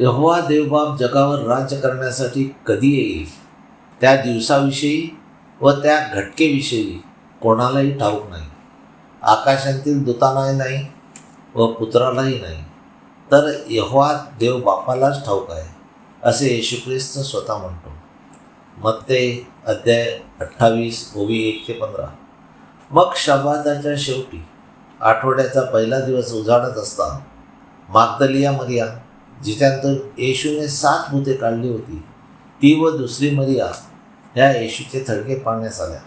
यहोवा देवबाप जगावर राज्य करण्यासाठी कधी येईल? त्या दिवसाविषयी व त्या घटकेविषयी कोणालाही ठाऊक नाही. आकाशातील दूतालाही नाही व पुत्रालाही नाही. तर यहोवा देव बापालाच ठाऊक आहे असे येशू ख्रिस्त स्वतः म्हणतो. मग ते अध्याय अठ्ठावीस ओवी एक ते पंधरा. मग शबाताच्या शेवटी आठवड्याचा पहिला दिवस उजाडत असता मागदलिया मरिया जिच्यानंतर येशूने सात भूते काढली होती. ती व दुसरी मरिया ह्या येशूचे थडके पाळण्यास आल्या.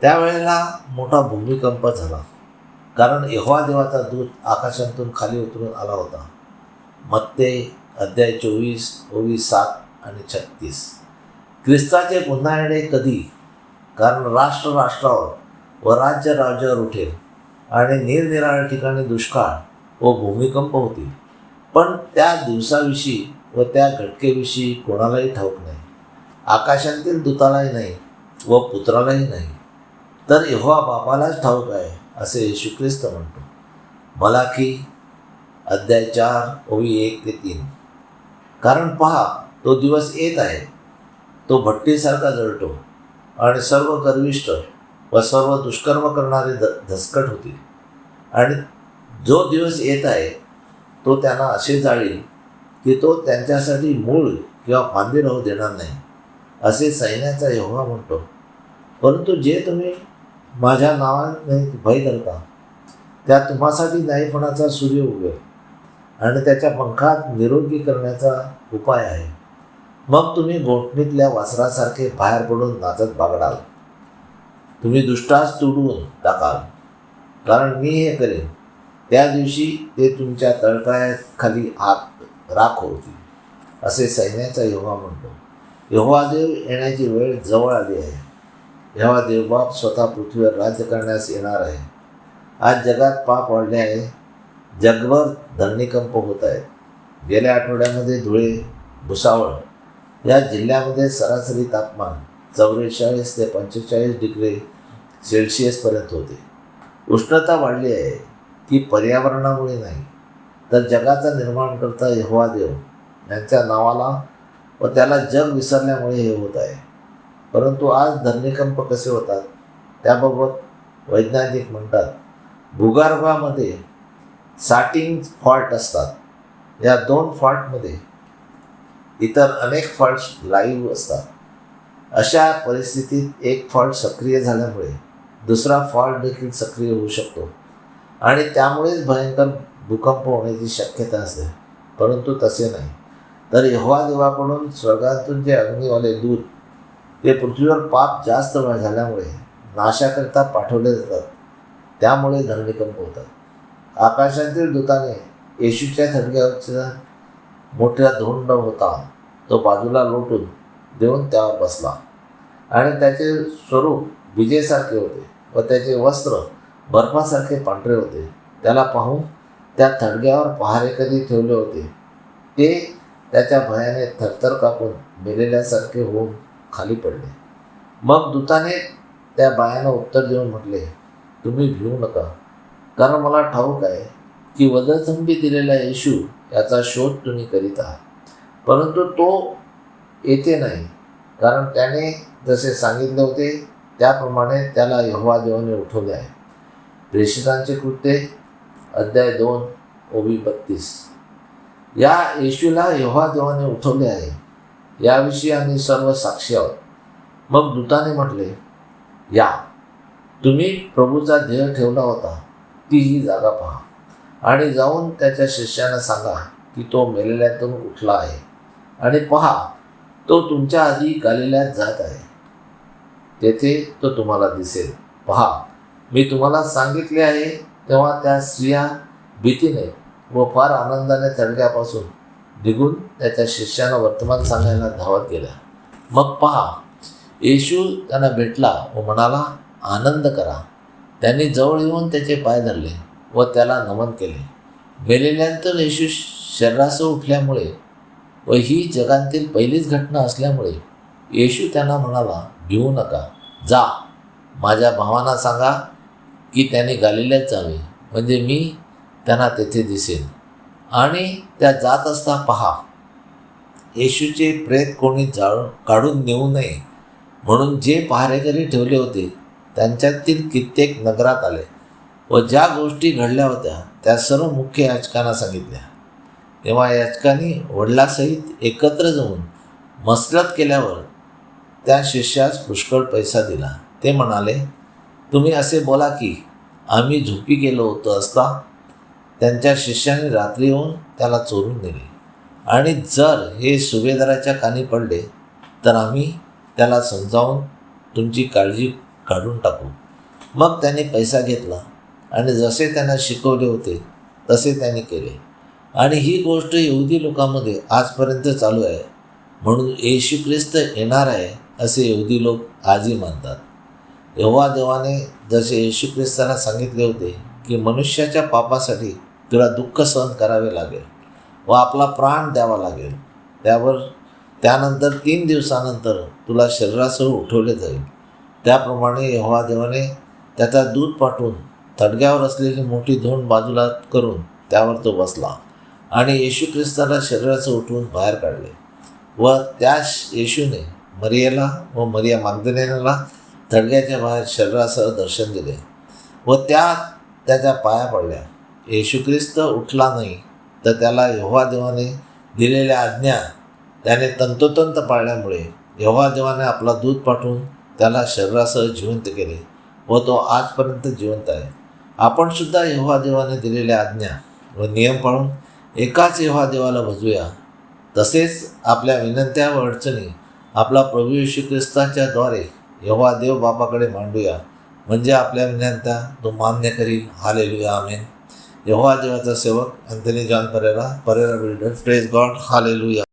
त्यावेळेला मोठा भूमिकंप झाला. कारण यहोवा देवाचा दूत आकाशातून खाली उतरून आला होता. मत्ते अध्याय चोवीस ओवीस सात आणि छत्तीस. ख्रिस्ताचे पुन्हा येणे कधी? कारण राष्ट्र राष्ट्रावर व राज्य राज्यावर उठेल आणि निरनिराळ्या ठिकाणी दुष्काळ व भूमिकंप होतील. पण त्या दिवसाविषयी व त्या घटकेविषयी कोणालाही ठाऊक नाही. आकाशातील दूतालाही नाही व पुत्रालाही नाही. तर यहोवा बापालाच ठाऊक आहे असे येशू ख्रिस्त म्हणतो. मलाकी अध्याय चार ओवी एक ते तीन. कारण पहा तो दिवस येत आहे. तो भट्टीसारखा जळतो आणि सर्व गर्विष्ट व सर्व दुष्कर्म करणारे ध धसकट होतील. आणि जो दिवस येत आहे तो त्यांना असे जाळेल की तो त्यांच्यासाठी मूळ किंवा फांदी राहू देणार नाही. असे सैन्याचा योगा म्हणतो. परंतु जे तुम्ही माझ्या नावाने भय धरता त्या तुम्हासाठी नाहीपणाचा सूर्य उगवेल आणि त्याच्या पंखात निरोगी करण्याचा उपाय आहे. मग तुम्ही गोठणीतल्या वासरासारखे बाहेर पडून नाचत बागडाल. तुम्ही दुष्टास तुडवून टाकाल. कारण मी हे करेन. त्या दिवशी ते तुमच्या तळपायाखाली आग राख होतील असे सैन्याचा योगा म्हणतो. यहोवा देव येण्याची वेळ जवळ आली आहे. यहोवा देवबाप स्वतः पृथ्वीवर राज्य करण्यास येणार आहे. आज जगात पाप वाढले आहे. जगभर धरणीकंप होत आहेत. गेल्या आठवड्यामध्ये धुळे भुसावळ या जिल्ह्यामध्ये सरासरी तापमान चौवेचाळीस ते पंचेचाळीस डिग्री सेल्सिअसपर्यंत होते. उष्णता वाढली आहे. ती पर्यावरणामुळे नाही. तर जगाचा निर्माण करता यहोवा देव यांच्या नावाला व त्याला जग विसरल्यामुळे हे होत आहे. परंतु आज धरणीकंप कसे होतात? त्याबाबत वैज्ञानिक म्हणतात भूगर्भामध्ये साटिंग फॉल्ट असतात. या दोन फॉल्टमध्ये इतर अनेक फॉल्ट्स लाईव्ह असतात. अशा परिस्थितीत एक फॉल्ट सक्रिय झाल्यामुळे दुसरा फॉल्ट देखील सक्रिय होऊ शकतो. आणि त्यामुळेच भयंकर भूकंप होण्याची शक्यता असते. परंतु तसे नाही. तर यहोवा देवाकडून स्वर्गातून जे अग्निवाले दूत ते पृथ्वीवर पाप जास्त वेळ झाल्यामुळे नाशाकरिता पाठवले जातात. त्यामुळे धरणीकंप होतात. आकाशातील दूताने येशूच्या थडक्यावरचा मोठा धोंड होता. तो बाजूला लोटून देऊन त्यावर बसला. आणि त्याचे स्वरूप विजेसारखे होते व त्याचे वस्त्र बर्फासारखे पांढरे होते. त्याला पाहून त्या थडग्यावर पहारेकरी ठेवले होते. ते त्याच्या भयाने थरथर कापून मेलेल्यासारखे होऊन खाली पडले. मग दूताने त्या बायानं उत्तर देऊन म्हटले तुम्ही भिवू नका. कारण मला ठाऊक आहे की वधस्तंभी दिलेला येशू याचा शोध तुम्ही करीत आहात. परंतु तो येते नाही. कारण त्याने जसे सांगितले होते त्याप्रमाणे त्याला यहोवा देवाने उठवले आहे. प्रेषितांचे कृत्य अध्याय दोन ओबी बत्तीस. या येशूला येव्हा देवाने उठवले आहे. याविषयी आम्ही सर्व साक्षी आहोत. मग दूताने म्हटले या तुम्ही प्रभूचा ध्येय ठेवला होता. ती ही जागा पहा. आणि जाऊन त्याच्या शिष्यांना सांगा की तो मेलेल्यातून उठला आहे. आणि पहा तो तुमच्या आधी गालेल्यात जात आहे. तेथे तो तुम्हाला दिसेल. पहा मी तुम्हाला सांगितले आहे तेव्हा त्या स्त्रिया भीतीने व फार आनंदाने तडक्यापासून निघून त्याच्या शिष्यानं वर्तमान सांगायला धावत गेल्या. मग पहा येशू त्यांना भेटला व म्हणाला आनंद करा. त्यांनी जवळ येऊन त्याचे पाय धरले व त्याला नमन केले. मेलेल्यानंतर येशू शरीरासह उठल्यामुळे व ही जगातील पहिलीच घटना असल्यामुळे येशू त्यांना म्हणाला भिवू नका. जा. माझ्या भावांना सांगा की त्याने गालिल्यात जावे. म्हणजे मी त्यांना तेथे दिसेन. आणि त्या जात असता पहा येशूचे प्रेत कोणी जाळून काढून नेऊ नये. म्हणून जे पहारेकरी ठेवले होते त्यांच्यातील कित्येक नगरात आले व ज्या गोष्टी घडल्या होत्या त्या सर्व मुख्य याचकांना सांगितल्या. तेव्हा याचकांनी वडिलासहित एकत्र जाऊन मसलत केल्यावर त्या शिष्यास पुष्कळ पैसा दिला. ते म्हणाले तुम्ही असे बोला की आम्ही झोपी गेलो होतो असता त्यांच्या शिष्याने रात्री येऊन त्याला चोरून दिले आणि जर हे सुभेदाराच्या कानी पडले तर आम्ही त्याला समजावून तुमची काळजी काढून टाकू. मग त्याने पैसा घेतला आणि जसे त्यांना शिकवले होते तसे त्याने केले. आणि ही गोष्ट यहुदी लोकांमध्ये आजपर्यंत चालू आहे. म्हणून येशू ख्रिस्त येणार आहे असे यहुदी लोक आजही मानतात. यहोवा देवाने जसे येशू ख्रिस्तांना सांगितले होते की मनुष्याच्या पापासाठी तुला दुःख सहन करावे लागेल व आपला प्राण द्यावा लागेल. त्यावर त्यानंतर तीन दिवसानंतर तुला शरीरासह उठवले जाईल. त्याप्रमाणे यहोवा देवाने त्याचा दूध पाठवून थडग्यावर असलेली मोठी धोंड बाजूला करून त्यावर तो बसला आणि येशू ख्रिस्ताला शरीराचं उठवून बाहेर काढले व त्या येशूने मरियाला व मरिया मागदनेला थडग्याच्या बाहेर शरीरासह दर्शन दिले व त्या त्याच्या पाया पडल्या. येशू ख्रिस्त उठला नाही तर त्याला यहोवा देवाने दिलेल्या आज्ञा त्याने तंतोतंत पाळल्यामुळे यहोवा देवाने आपला दूध पाठवून त्याला शरीरासह जिवंत केले व तो आजपर्यंत जिवंत आहे. आपण सुद्धा यहोवा देवाने दिलेल्या आज्ञा व नियम पाळून एकाच यहोवा देवाला भजूया तसेच आपल्या विनंत्या व अडचणी आपला प्रभू येशू ख्रिस्ताच्याद्वारे द्वारे देव बापाकडे मांडूया. म्हणजे आपल्या विनंत्या तो मान्य करील हालेलुया आमेन यहोवा देवाचा सेवक Anthony John Pereira Pereira builder praise God hallelujah